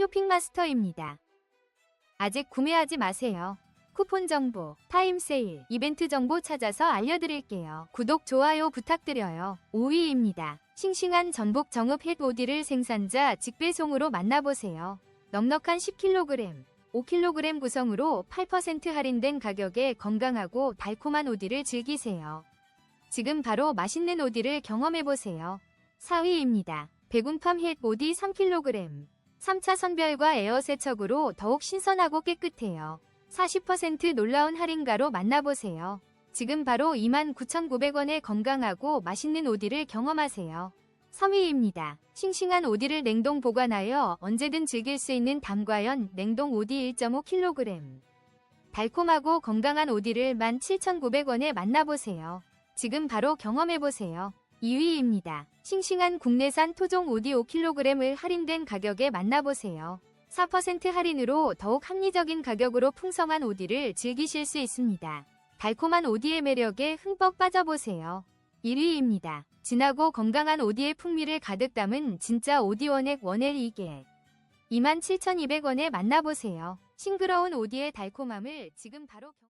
쇼핑마스터입니다. 아직 구매하지 마세요. 쿠폰 정보, 타임 세일, 이벤트 정보 찾아서 알려드릴게요. 구독, 좋아요 부탁드려요. 5위입니다. 싱싱한 전복 정읍 햇오디를 생산자 직배송으로 만나보세요. 넉넉한 10kg, 5kg 구성으로 8% 할인된 가격에 건강하고 달콤한 오디를 즐기세요. 지금 바로 맛있는 오디를 경험해보세요. 4위입니다. 백운팜 햇 오디 3kg. 3차 선별과 에어 세척으로 더욱 신선하고 깨끗해요. 40% 놀라운 할인가로 만나보세요. 지금 바로 29,900원에 건강하고 맛있는 오디를 경험하세요. 3위입니다. 싱싱한 오디를 냉동 보관하여 언제든 즐길 수 있는 담과연 냉동 오디 1.5kg. 달콤하고 건강한 오디를 17,900원에 만나보세요. 지금 바로 경험해보세요. 2위입니다. 싱싱한 국내산 토종 오디 5kg을 할인된 가격에 만나보세요. 4% 할인으로 더욱 합리적인 가격으로 풍성한 오디를 즐기실 수 있습니다. 달콤한 오디의 매력에 흠뻑 빠져보세요. 1위입니다. 진하고 건강한 오디의 풍미를 가득 담은 진짜 오디 원액 원엘 이게 27,200원에 만나보세요. 싱그러운 오디의 달콤함을 지금 바로 경...